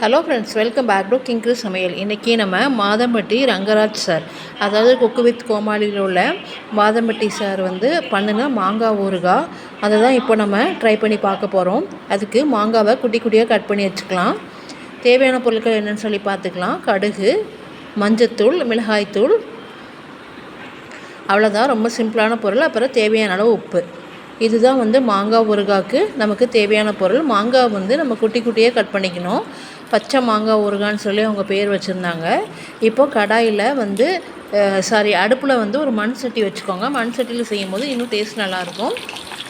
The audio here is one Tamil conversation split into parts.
Hello friends welcome back to king சமையல் இன்றைக்கி நம்ம மாதம்பட்டி ரங்கராஜ் சார் அதாவது குக்கு வித் கோமாளியில் உள்ள மாதம்பட்டி சார் வந்து பண்ணின மாங்காய் ஊறுகாய் அதை தான் இப்போ நம்ம ட்ரை பண்ணி பார்க்க போகிறோம் அதுக்கு மாங்காவை குட்டி குட்டியாக கட் பண்ணி வச்சுக்கலாம். தேவையான பொருட்கள் என்னென்னு சொல்லி பார்த்துக்கலாம். கடுகு மஞ்சத்தூள் மிளகாய்த்தூள். அவ்வளோதான் ரொம்ப சிம்பிளான பொருள். அப்புறம் தேவையான அளவு உப்பு. இதுதான் வந்து மாங்காய் ஊறுகாய்க்கு நமக்கு தேவையான பொருள். மாங்காய் வந்து நம்ம குட்டி குட்டியாக கட் பண்ணிக்கணும். பச்சை மாங்காய் ஊறுகான்னு சொல்லி அவங்க பேர் வச்சுருந்தாங்க. இப்போது கடாயில் வந்து சாரி அடுப்பில் வந்து ஒரு மண் சட்டி வச்சுக்கோங்க. மண் சட்டியில் செய்யும் போது இன்னும் டேஸ்ட் நல்லாயிருக்கும்.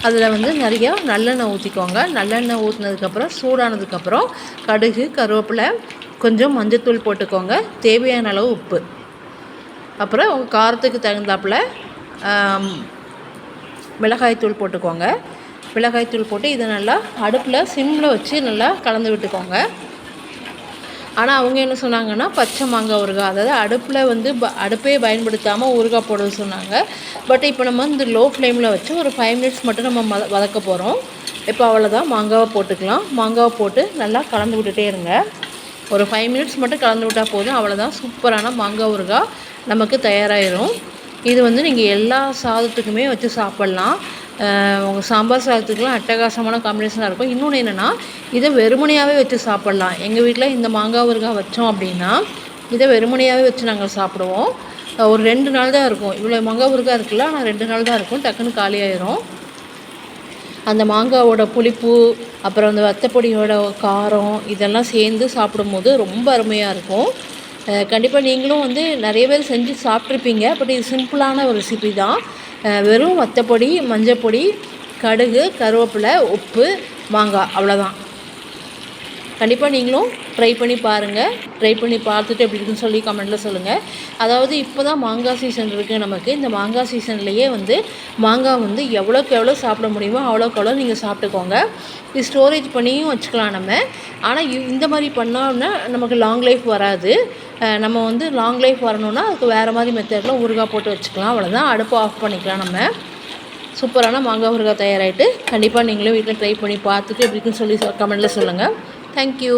அதில் வந்து நிறையா நல்லெண்ணெய் ஊற்றிக்கோங்க நல்லெண்ணெய் ஊற்றினதுக்கப்புறம் சூடானதுக்கப்புறம் கடுகு கருவேப்பிலை கொஞ்சம் மஞ்சத்தூள் போட்டுக்கோங்க. தேவையான அளவு உப்பு. அப்புறம் உங்கள் காரத்துக்கு தகுந்தாப்பில் மிளகாய்த்தூள் போட்டுக்கோங்க. மிளகாய்த்தூள் போட்டு இதை நல்லா அடுப்பில் சிம்மில் வச்சு நல்லா கலந்து விட்டுக்கோங்க. ஆனால் அவங்க என்ன சொன்னாங்கன்னா பச்சை மாங்காய் ஊறுகாய் அதாவது அடுப்பில் வந்து ப அடுப்பே பயன்படுத்தாமல் ஊறுகாய் போட சொன்னாங்க. பட் இப்போ நம்ம வந்து லோ ஃப்ளேமில் வச்சு ஒரு ஃபைவ் மினிட்ஸ் மட்டும் நம்ம மத வதக்க போகிறோம் இப்போ அவ்வளோதான் மாங்காவை போட்டுக்கலாம். மாங்காவை போட்டு நல்லா கலந்து விட்டுட்டே இருங்க. ஒரு ஃபைவ் மினிட்ஸ் மட்டும் கலந்து விட்டால் போதும். அவ்வளோதான் சூப்பரான மாங்காய் ஊறுகாய் நமக்கு தயாராகிடும் இது வந்து நீங்கள் எல்லா சாதத்துக்குமே வச்சு சாப்பிட்லாம். உங்கள் சாம்பார் சாதத்துக்குலாம் அட்டகாசமான காம்பினேஷனாக இருக்கும். இன்னொன்று என்னென்னா இதை வெறுமனையாகவே வச்சு சாப்பிட்லாம். எங்கள் வீட்டில் இந்த மாங்காய் ஊறுகாய் வச்சோம் அப்படின்னா இதை வெறுமனையாகவே வச்சு நாங்கள் சாப்பிடுவோம். ஒரு ரெண்டு நாள் தான் இருக்கும். இவ்வளோ மாங்காய் ஊறுகாய் இருக்குல்ல ஆனால் ரெண்டு நாள் தான் இருக்கும். டக்குன்னு காலியாயிரும் அந்த மாங்காவோட புளிப்பு அப்புறம் அந்த வத்தப்பொடியோட காரம் இதெல்லாம் சேர்ந்து சாப்பிடும்போது ரொம்ப அருமையாக இருக்கும். கண்டிப்பாக நீங்களும் வந்து நிறைய பேர் செஞ்சு சாப்பிட்ருப்பீங்க பட் இது சிம்பிளான ஒரு ரெசிபி தான். வெறும் வத்தப்பொடி மஞ்சப்பொடி கடுகு கருவேப்பிலை உப்பு மாங்காய் அவ்வளோதான் கண்டிப்பாக நீங்களும் ட்ரை பண்ணி பாருங்கள் ட்ரை பண்ணி பார்த்துட்டு எப்படி இருக்குன்னு சொல்லி கமெண்ட்டில் சொல்லுங்கள் அதாவது இப்போ தான் மாங்காய் சீசன் இருக்குது நமக்கு. இந்த மாங்காய் சீசன்லேயே வந்து மாங்காய் வந்து எவ்வளோக்கு எவ்வளோ சாப்பிட முடியுமோ அவ்வளோக்கு எவ்வளோ நீங்கள் சாப்பிட்டுக்கோங்க. இது ஸ்டோரேஜ் பண்ணியும் வச்சுக்கலாம் நம்ம. ஆனால் இந்த மாதிரி பண்ணோம்னா நமக்கு லாங் லைஃப் வராது. நம்ம வந்து லாங் லைஃப் வரணும்னா அதுக்கு வேறு மாதிரி மெத்தடில் ஊறுகாய் போட்டு வச்சுக்கலாம். அவ்வளோதான் அடுப்பு ஆஃப் பண்ணிக்கலாம் நம்ம. சூப்பரான மாங்காய் ஊறுகாய் தயாராகிட்டு கண்டிப்பாக நீங்களும் வீட்டில் ட்ரை பண்ணி பார்த்துட்டு எப்படி இருக்குன்னு சொல்லி கமெண்ட்டில் சொல்லுங்கள் থ্যাংক ইউ